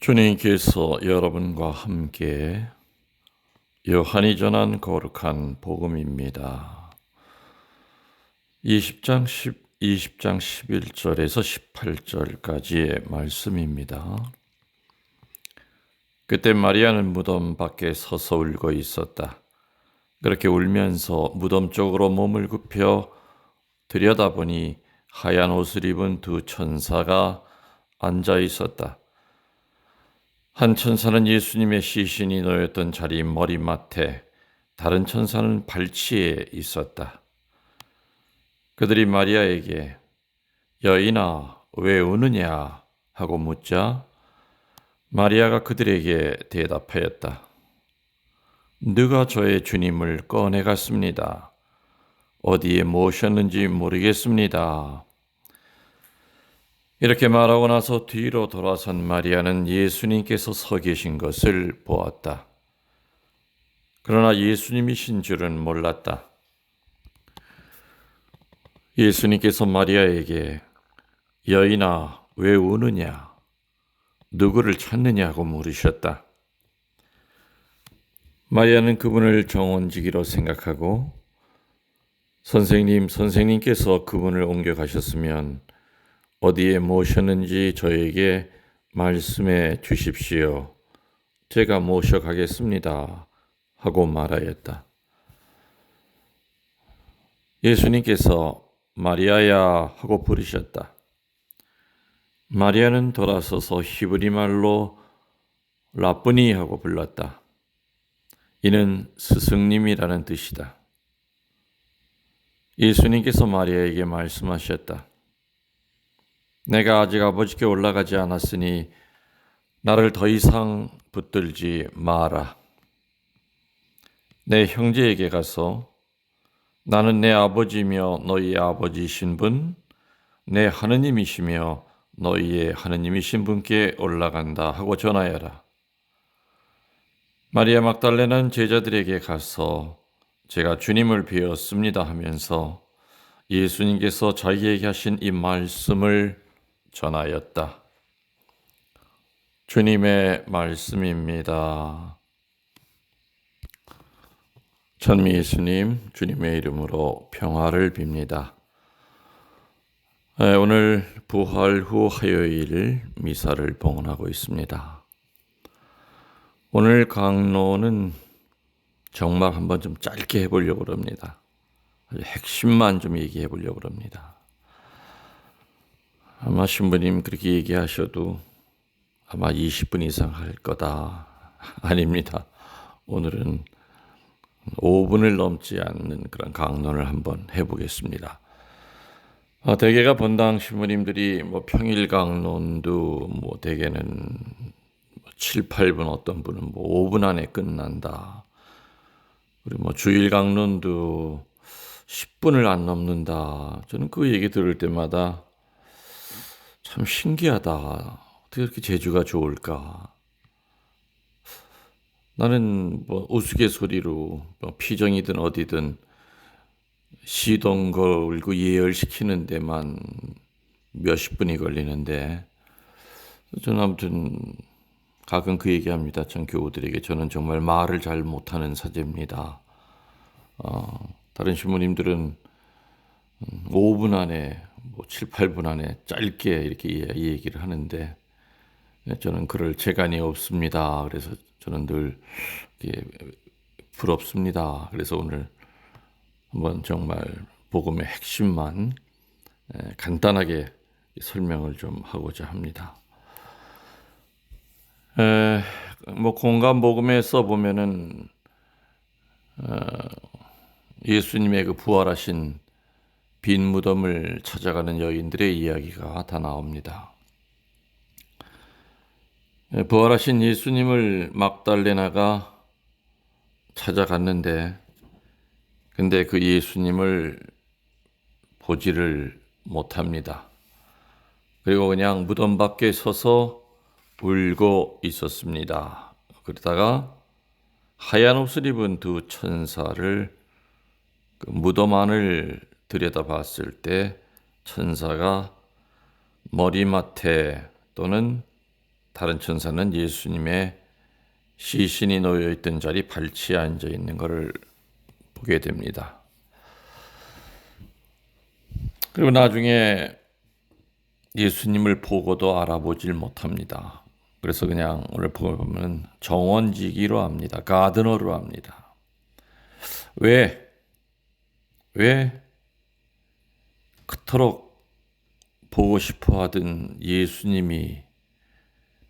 주님께서 여러분과 함께 요한이 전한 거룩한 복음입니다. 20장 10, 20장 11절에서 18절까지의 말씀입니다. 그때 마리아는 무덤 밖에 서서 울고 있었다. 그렇게 울면서 무덤 쪽으로 몸을 굽혀 들여다보니 하얀 옷을 입은 두 천사가 앉아 있었다. 한 천사는 예수님의 시신이 놓였던 자리 머리맡에 다른 천사는 발치에 있었다. 그들이 마리아에게 여인아 왜 우느냐 하고 묻자 마리아가 그들에게 대답하였다. 누가 저의 주님을 꺼내 갔습니다. 어디에 모셨는지 모르겠습니다. 이렇게 말하고 나서 뒤로 돌아선 마리아는 예수님께서 서 계신 것을 보았다. 그러나 예수님이신 줄은 몰랐다. 예수님께서 마리아에게 여인아 왜 우느냐 누구를 찾느냐고 물으셨다. 마리아는 그분을 정원지기로 생각하고 선생님 선생님께서 그분을 옮겨 가셨으면 어디에 모셨는지 저에게 말씀해 주십시오. 제가 모셔가겠습니다. 하고 말하였다. 예수님께서 마리아야 하고 부르셨다. 마리아는 돌아서서 히브리 말로 라쁘니 하고 불렀다. 이는 스승님이라는 뜻이다. 예수님께서 마리아에게 말씀하셨다. 내가 아직 아버지께 올라가지 않았으니 나를 더 이상 붙들지 마라. 내 형제에게 가서 나는 내 아버지며 너희의 아버지이신 분, 내 하느님이시며 너희의 하느님이신 분께 올라간다 하고 전하여라. 마리아 막달레는 제자들에게 가서 제가 주님을 배웠습니다 하면서 예수님께서 자기에게 하신 이 말씀을 전하였다. 주님의 말씀입니다. 천미 예수님, 주님의 이름으로 평화를 빕니다. 오늘 부활 후 화요일 미사를 봉헌하고 있습니다. 오늘 강론은 정말 한번 좀 짧게 해보려고 합니다. 핵심만 좀 얘기해 보려고 합니다. 아마 신부님 그렇게 얘기하셔도 아마 20분 이상 할 거다. 아닙니다. 오늘은 5분을 넘지 않는 그런 강론을 한번 해보겠습니다. 아, 대개가 본당 신부님들이 뭐 평일 강론도 뭐 대개는 7, 8분 어떤 분은 뭐 5분 안에 끝난다. 그리고 뭐 주일 강론도 10분을 안 넘는다. 저는 그 얘기 들을 때마다 참 신기하다. 어떻게 이렇게 재주가 좋을까? 나는 뭐 우스갯소리로 뭐 피정이든 어디든 시동 걸고 예열시키는 데만 몇십 분이 걸리는데 저는 아무튼 가끔 그 얘기합니다. 전 교우들에게 저는 정말 말을 잘 못하는 사제입니다. 어, 다른 신부님들은 5분 안에 뭐 7, 8분 안에 짧게 이렇게 이 얘기를 하는데 저는 그럴 재간이 없습니다. 그래서 저는 늘 부럽습니다. 그래서 오늘 한번 정말 복음의 핵심만 간단하게 설명을 좀 하고자 합니다. 에, 뭐 공간 복음에 써 보면은 어, 예수님의 그 부활하신 빈 무덤을 찾아가는 여인들의 이야기가 다 나옵니다. 예, 부활하신 예수님을 막달레나가 찾아갔는데 근데 그 예수님을 보지를 못합니다. 그리고 그냥 무덤 밖에 서서 울고 있었습니다. 그러다가 하얀 옷을 입은 두 천사를 그 무덤 안을 들여다봤을 때 천사가 머리맡에 또는 다른 천사는 예수님의 시신이 놓여 있던 자리 발치에 앉아 있는 것을 보게 됩니다. 그리고 나중에 예수님을 보고도 알아보질 못합니다. 그래서 그냥 오늘 보면 정원지기로 합니다. 가드너로 합니다. 왜? 왜 그토록 보고 싶어 하던 예수님이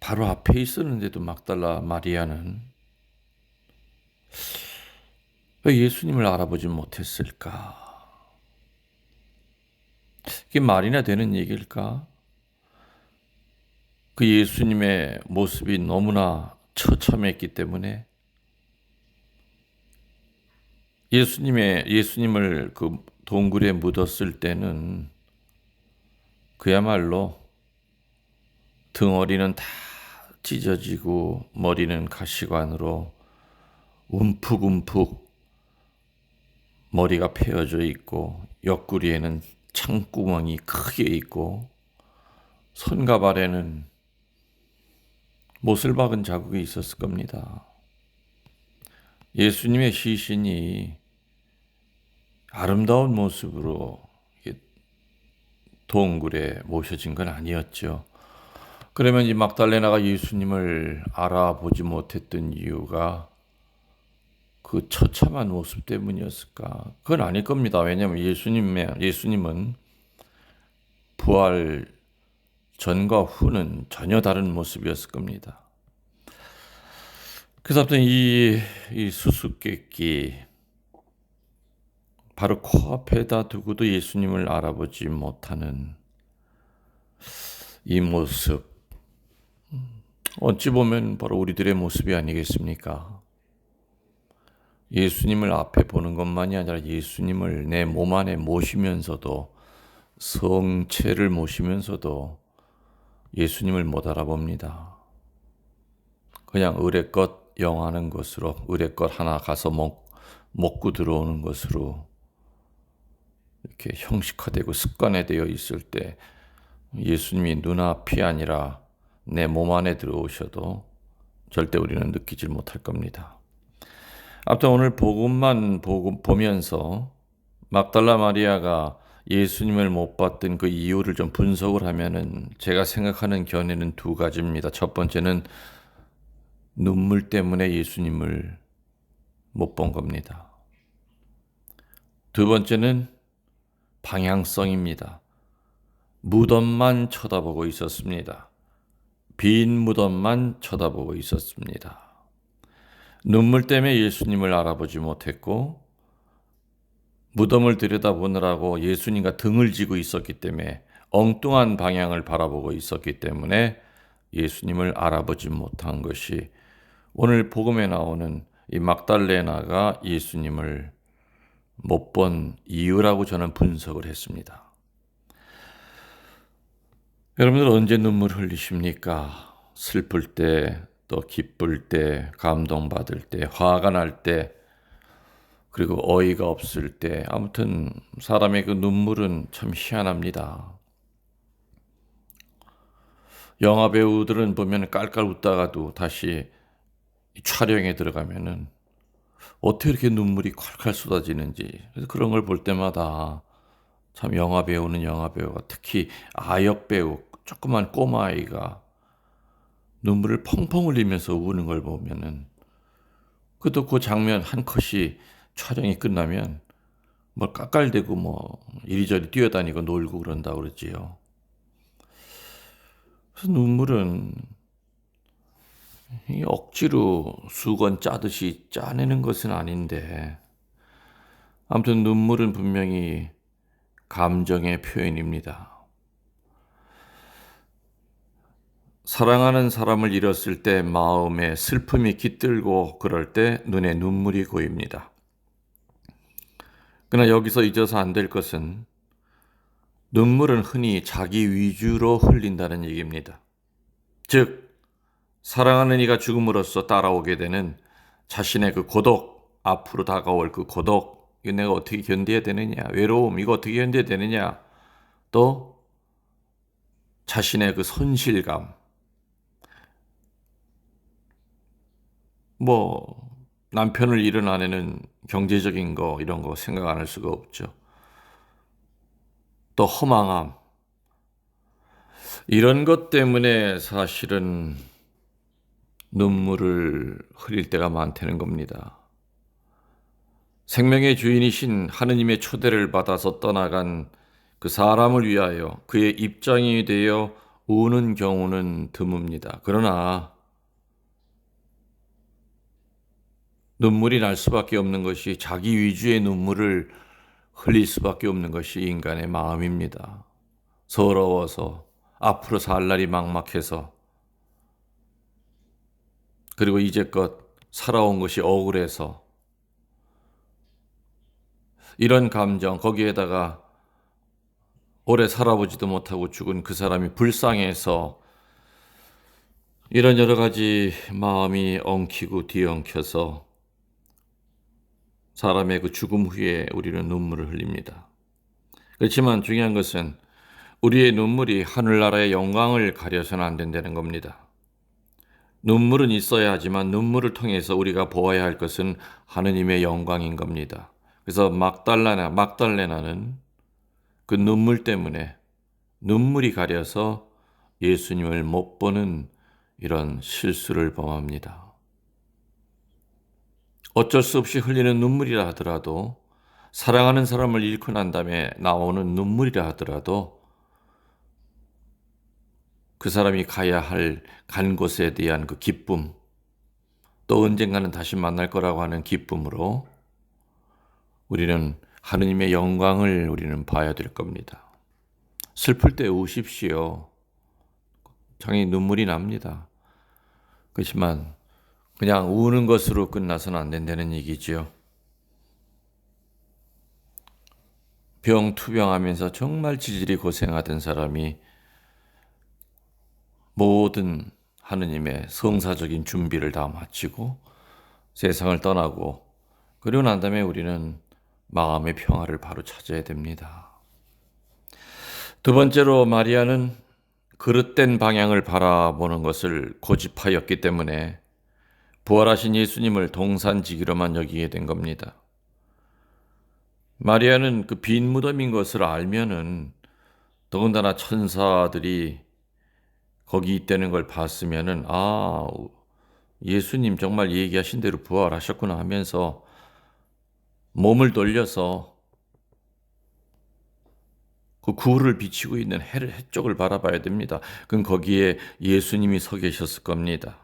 바로 앞에 있었는데도 막달라 마리아는 왜 예수님을 알아보지 못했을까? 이게 말이나 되는 얘기일까? 그 예수님의 모습이 너무나 처참했기 때문에 예수님의 예수님을 그 동굴에 묻었을 때는 그야말로 등어리는 다 찢어지고 머리는 가시관으로 움푹움푹 머리가 패여져 있고 옆구리에는 창구멍이 크게 있고 손과 발에는 못을 박은 자국이 있었을 겁니다. 예수님의 시신이 아름다운 모습으로 동굴에 모셔진 건 아니었죠. 그러면 이 막달레나가 예수님을 알아보지 못했던 이유가 그 처참한 모습 때문이었을까? 그건 아닐 겁니다. 왜냐하면 예수님의 예수님은 부활 전과 후는 전혀 다른 모습이었을 겁니다. 그래서 아무튼 이, 이 수수께끼 바로 코앞에다 두고도 예수님을 알아보지 못하는 이 모습 어찌 보면 바로 우리들의 모습이 아니겠습니까? 예수님을 앞에 보는 것만이 아니라 예수님을 내 몸 안에 모시면서도 성체를 모시면서도 예수님을 못 알아봅니다. 그냥 의뢰껏 영하는 것으로 의뢰껏 하나 가서 먹, 먹고 들어오는 것으로 이렇게 형식화되고 습관화되어 있을 때 예수님이 눈앞이 아니라 내 몸 안에 들어오셔도 절대 우리는 느끼질 못할 겁니다. 아무튼 오늘 복음만 보고, 보면서 막달라 마리아가 예수님을 못 봤던 그 이유를 좀 분석을 하면은 제가 생각하는 견해는 두 가지입니다. 첫 번째는 눈물 때문에 예수님을 못 본 겁니다. 두 번째는 방향성입니다. 무덤만 쳐다보고 있었습니다. 빈 무덤만 쳐다보고 있었습니다. 눈물 때문에 예수님을 알아보지 못했고 무덤을 들여다보느라고 예수님과 등을 지고 있었기 때문에 엉뚱한 방향을 바라보고 있었기 때문에 예수님을 알아보지 못한 것이 오늘 복음에 나오는 이 막달레나가 예수님을 못 본 이유라고 저는 분석을 했습니다. 여러분들 언제 눈물 흘리십니까? 슬플 때, 또 기쁠 때, 감동받을 때, 화가 날 때, 그리고 어이가 없을 때, 아무튼 사람의 그 눈물은 참 희한합니다. 영화 배우들은 보면 깔깔 웃다가도 다시 촬영에 들어가면은 어떻게 이렇게 눈물이 콸콸 쏟아지는지 그래서 그런 걸 볼 때마다 참 영화 배우는 영화 배우가 특히 아역 배우 조그만 꼬마 아이가 눈물을 펑펑 흘리면서 우는 걸 보면은 그것도 그 장면 한 컷이 촬영이 끝나면 뭐 깎갈대고 뭐 이리저리 뛰어다니고 놀고 그런다 그러지요. 그래서 눈물은 억지로 수건 짜듯이 짜내는 것은 아닌데 아무튼 눈물은 분명히 감정의 표현입니다. 사랑하는 사람을 잃었을 때 마음에 슬픔이 깃들고 그럴 때 눈에 눈물이 고입니다. 그러나 여기서 잊어서 안 될 것은 눈물은 흔히 자기 위주로 흘린다는 얘기입니다. 즉, 사랑하는 이가 죽음으로써 따라오게 되는 자신의 그 고독, 앞으로 다가올 그 고독, 이거 내가 어떻게 견뎌야 되느냐, 외로움, 이거 어떻게 견뎌야 되느냐, 또 자신의 그 손실감, 뭐 남편을 잃은 아내는 경제적인 거 이런 거 생각 안 할 수가 없죠. 또 허망함 이런 것 때문에 사실은 눈물을 흘릴 때가 많다는 겁니다. 생명의 주인이신 하느님의 초대를 받아서 떠나간 그 사람을 위하여 그의 입장이 되어 우는 경우는 드뭅니다. 그러나 눈물이 날 수밖에 없는 것이 자기 위주의 눈물을 흘릴 수밖에 없는 것이 인간의 마음입니다. 서러워서 앞으로 살 날이 막막해서 그리고 이제껏 살아온 것이 억울해서 이런 감정 거기에다가 오래 살아보지도 못하고 죽은 그 사람이 불쌍해서 이런 여러 가지 마음이 엉키고 뒤엉켜서 사람의 그 죽음 후에 우리는 눈물을 흘립니다. 그렇지만 중요한 것은 우리의 눈물이 하늘나라의 영광을 가려서는 안 된다는 겁니다. 눈물은 있어야 하지만 눈물을 통해서 우리가 보아야 할 것은 하느님의 영광인 겁니다. 그래서 막달라나 막달레나는 그 눈물 때문에 눈물이 가려서 예수님을 못 보는 이런 실수를 범합니다. 어쩔 수 없이 흘리는 눈물이라 하더라도 사랑하는 사람을 잃고 난 다음에 나오는 눈물이라 하더라도 그 사람이 가야 할 간 곳에 대한 그 기쁨, 또 언젠가는 다시 만날 거라고 하는 기쁨으로 우리는 하느님의 영광을 우리는 봐야 될 겁니다. 슬플 때 우십시오. 장이 눈물이 납니다. 그렇지만 그냥 우는 것으로 끝나서는 안 된다는 얘기지요. 병 투병하면서 정말 지질이 고생하던 사람이 모든 하느님의 성사적인 준비를 다 마치고 세상을 떠나고 그리고 난 다음에 우리는 마음의 평화를 바로 찾아야 됩니다. 두 번째로 마리아는 그릇된 방향을 바라보는 것을 고집하였기 때문에 부활하신 예수님을 동산지기로만 여기게 된 겁니다. 마리아는 그 빈 무덤인 것을 알면은 더군다나 천사들이 거기 있다는 걸 봤으면은 아 예수님 정말 얘기하신 대로 부활하셨구나 하면서 몸을 돌려서 그 구를 비치고 있는 해를 해 쪽을 바라봐야 됩니다. 그건 거기에 예수님이 서 계셨을 겁니다.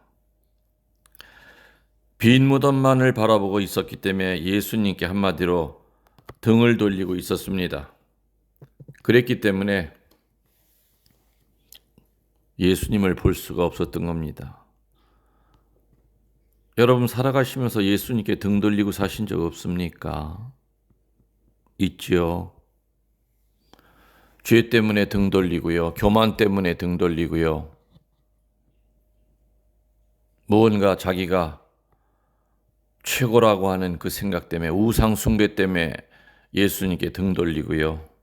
빈 무덤만을 바라보고 있었기 때문에 예수님께 한마디로 등을 돌리고 있었습니다. 그랬기 때문에 예수님을 볼 수가 없었던 겁니다. 여러분 살아가시면서 예수님께 등 돌리고 사신 적 없습니까? 있지요. 죄 때문에 등 돌리고요. 교만 때문에 등 돌리고요. 무언가 자기가 최고라고 하는 그 생각 때문에 우상 숭배 때문에 예수님께 등 돌리고요.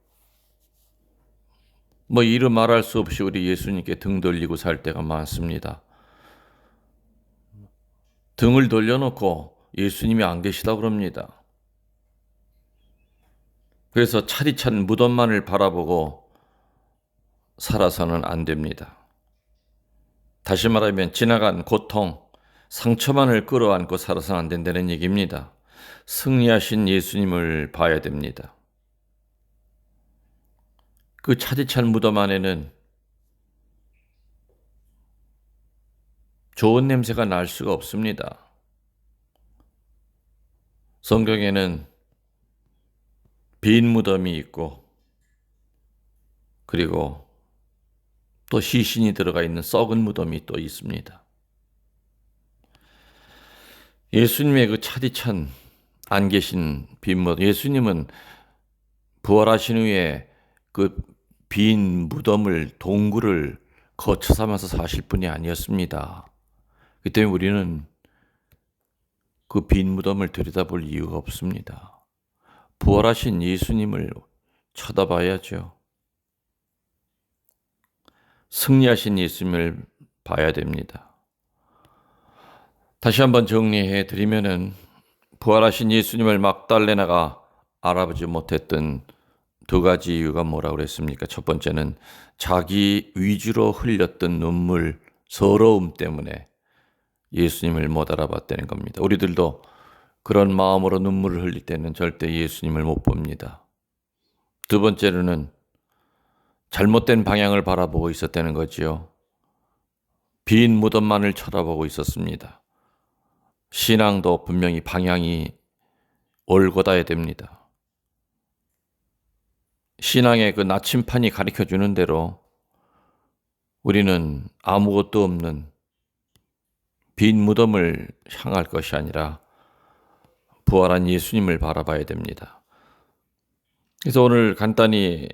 뭐 이름 말할 수 없이 우리 예수님께 등 돌리고 살 때가 많습니다. 등을 돌려놓고 예수님이 안 계시다 그럽니다. 그래서 차디찬 무덤만을 바라보고 살아서는 안 됩니다. 다시 말하면 지나간 고통, 상처만을 끌어안고 살아서는 안 된다는 얘기입니다. 승리하신 예수님을 봐야 됩니다. 그 차디찬 무덤 안에는 좋은 냄새가 날 수가 없습니다. 성경에는 빈 무덤이 있고, 그리고 또 시신이 들어가 있는 썩은 무덤이 또 있습니다. 예수님의 그 차디찬 안 계신 빈무 예수님은 부활하신 후에 그 빈 무덤을 동굴을 거쳐 삼아서 사실 분이 아니었습니다. 그 때문에 우리는 그 빈 무덤을 들여다볼 이유가 없습니다. 부활하신 예수님을 쳐다봐야죠. 승리하신 예수님을 봐야 됩니다. 다시 한번 정리해 드리면은 부활하신 예수님을 막달레나가 알아보지 못했던 두 가지 이유가 뭐라고 그랬습니까? 첫 번째는 자기 위주로 흘렸던 눈물, 서러움 때문에 예수님을 못 알아봤다는 겁니다. 우리들도 그런 마음으로 눈물을 흘릴 때는 절대 예수님을 못 봅니다. 두 번째로는 잘못된 방향을 바라보고 있었다는 거지요. 빈 무덤만을 쳐다보고 있었습니다. 신앙도 분명히 방향이 올곧아야 됩니다. 신앙의 그 나침판이 가르쳐 주는 대로 우리는 아무것도 없는 빈 무덤을 향할 것이 아니라 부활한 예수님을 바라봐야 됩니다. 그래서 오늘 간단히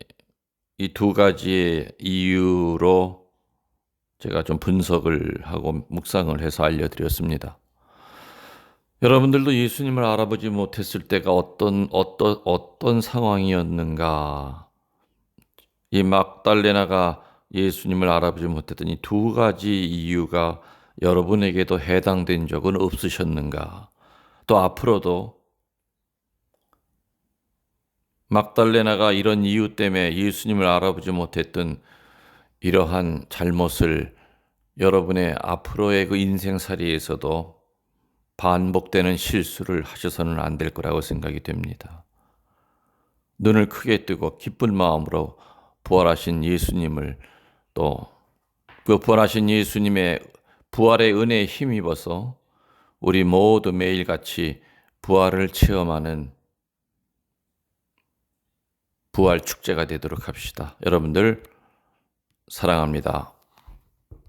이 두 가지의 이유로 제가 좀 분석을 하고 묵상을 해서 알려드렸습니다. 여러분들도 예수님을 알아보지 못했을 때가 어떤 어떤 어떤 상황이었는가? 이 막달레나가 예수님을 알아보지 못했던 이 두 가지 이유가 여러분에게도 해당된 적은 없으셨는가? 또 앞으로도 막달레나가 이런 이유 때문에 예수님을 알아보지 못했던 이러한 잘못을 여러분의 앞으로의 그 인생살이에서도 반복되는 실수를 하셔서는 안 될 거라고 생각이 됩니다. 눈을 크게 뜨고 기쁜 마음으로 부활하신 예수님을 또 그 부활하신 예수님의 부활의 은혜에 힘입어서 우리 모두 매일같이 부활을 체험하는 부활 축제가 되도록 합시다. 여러분들 사랑합니다.